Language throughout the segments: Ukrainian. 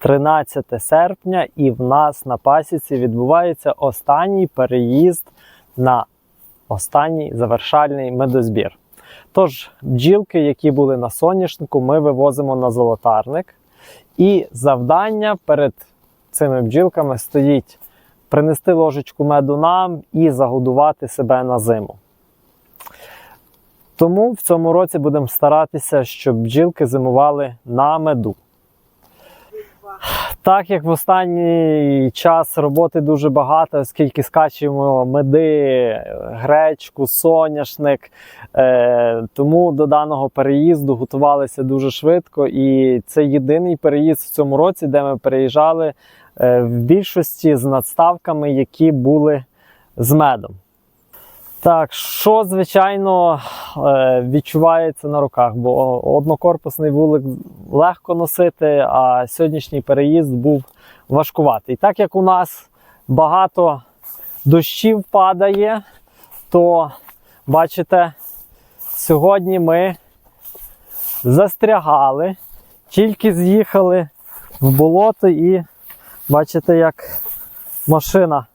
13 серпня, і в нас на пасіці відбувається останній переїзд на останній завершальний медозбір. Тож, бджілки, які були на соняшнику, ми вивозимо на золотарник. І завдання перед цими бджілками стоїть принести ложечку меду нам і загодувати себе на зиму. Тому в цьому році будемо старатися, щоб бджілки зимували на меду. Так як в останній час роботи дуже багато, оскільки скачуємо меди, гречку, соняшник. Е, тому до даного переїзду готувалися дуже швидко. І це єдиний переїзд в цьому році, де ми переїжджали е, в більшості з надставками, які були з медом. Так, що звичайно е, відчувається на руках, бо однокорпусний вулик легко носити, а сьогоднішній переїзд був важкуватий. Так як у нас багато дощів падає, то бачите, сьогодні ми застрягали, тільки з'їхали в болото і бачите, як машина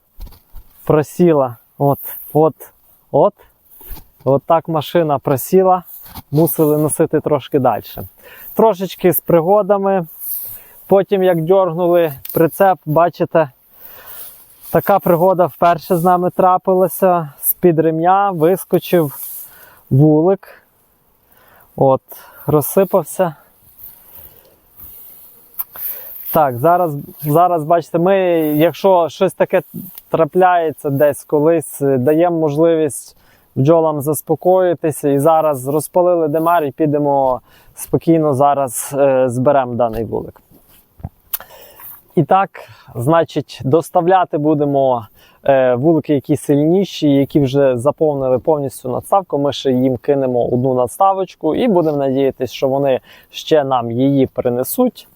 просіла. От, от. От, от так машина просіла, мусили носити трошки далі. Трошечки з пригодами. Потім, як дьоргнули прицеп, бачите, така пригода вперше з нами трапилася. З-під ремня вискочив вулик. От, розсипався. Так, зараз, зараз бачите, ми, якщо щось таке трапляється десь колись, даємо можливість бджолам заспокоїтися і зараз розпалили демар і підемо спокійно зараз е, зберемо даний вулик. І так, значить, доставляти будемо е, вулики, які сильніші, які вже заповнили повністю надставку. Ми ще їм кинемо одну надставочку і будемо надіятися, що вони ще нам її принесуть.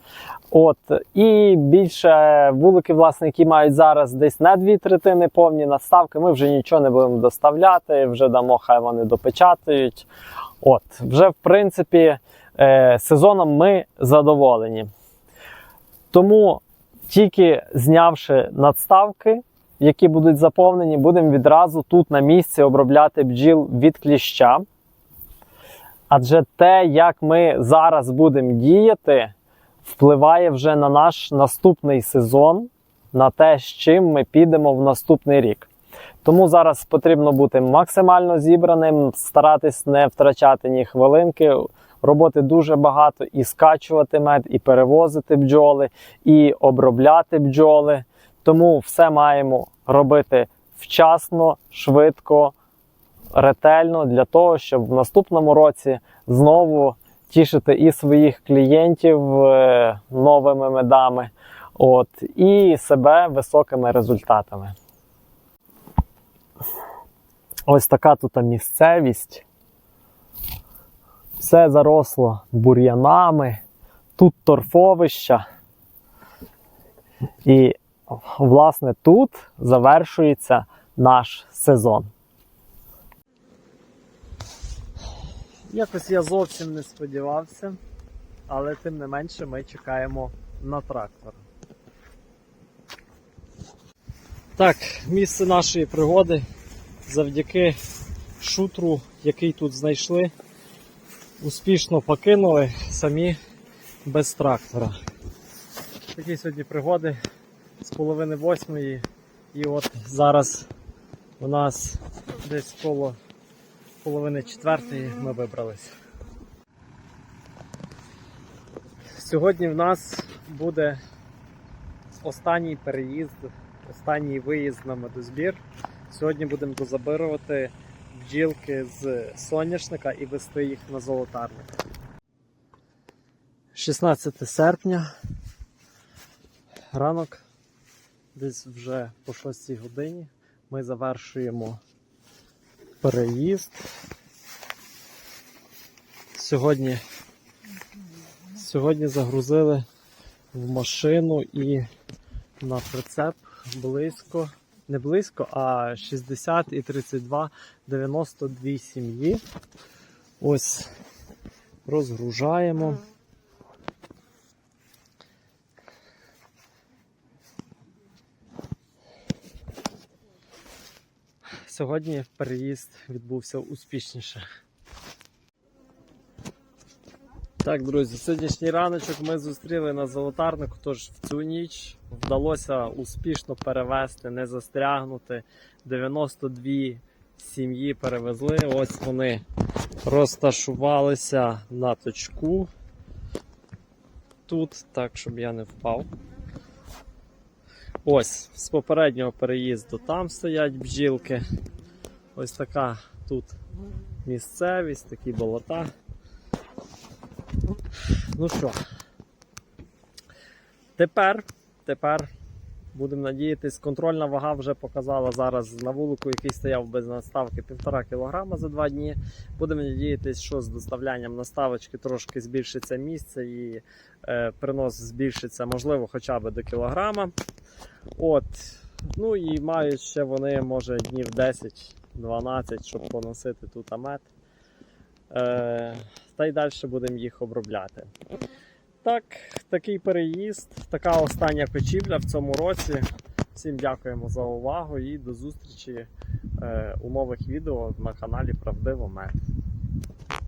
От, і більше вулики, власне, які мають зараз десь на дві третини повні надставки, ми вже нічого не будемо доставляти, вже дамо, хай вони допечатають. От, вже в принципі, е, сезоном ми задоволені. Тому тільки знявши надставки, які будуть заповнені, будемо відразу тут на місці обробляти бджіл від кліща. Адже те, як ми зараз будемо діяти, впливає вже на наш наступний сезон, на те, з чим ми підемо в наступний рік. Тому зараз потрібно бути максимально зібраним, старатись не втрачати ні хвилинки. Роботи дуже багато і скачувати мед, і перевозити бджоли, і обробляти бджоли. Тому все маємо робити вчасно, швидко, ретельно для того, щоб в наступному році знову тішити і своїх клієнтів е, новими медами, от, і себе високими результатами. Ось така тут місцевість. Все заросло бур'янами, тут торфовища. І, власне, тут завершується наш сезон. Якось я зовсім не сподівався, але тим не менше ми чекаємо на трактор. Так, місце нашої пригоди завдяки шутру, який тут знайшли, успішно покинули самі без трактора. Такі сьогодні пригоди з половини восьмої. І от зараз у нас десь коло половини четвертої ми вибрались. Сьогодні в нас буде останній переїзд, останній виїзд на медозбір. Сьогодні будемо дозабирувати бджілки з соняшника і вести їх на золотарник. 16 серпня. Ранок, десь вже по 6 годині ми завершуємо переїзд. Сьогодні, сьогодні загрузили в машину і на прицеп близько, не близько, а 60 і 32 92 сім'ї. Ось розгружаємо. Сьогодні переїзд відбувся успішніше. Так, друзі, сьогоднішній раночок ми зустріли на золотарнику, тож в цю ніч вдалося успішно перевезти, не застрягнути. 92 сім'ї перевезли. Ось вони розташувалися на точку. Тут, так, щоб я не впав. Ось, з попереднього переїзду там стоять бджілки. Ось така тут місцевість, такі болота. Ну що, тепер, тепер будемо надіятись, контрольна вага вже показала зараз на вулику, який стояв без наставки 1,5 кг за два дні. Будемо надіятись, що з доставлянням наставочки трошки збільшиться місце і е, принос збільшиться, можливо, хоча б до кілограма. От. Ну і мають ще вони, може, днів 10-12, щоб поносити тут амет. Е, та й далі будемо їх обробляти. Так, такий переїзд, така остання кочівля в цьому році. Всім дякуємо за увагу і до зустрічі е, у нових відео на каналі Правдиво Мед.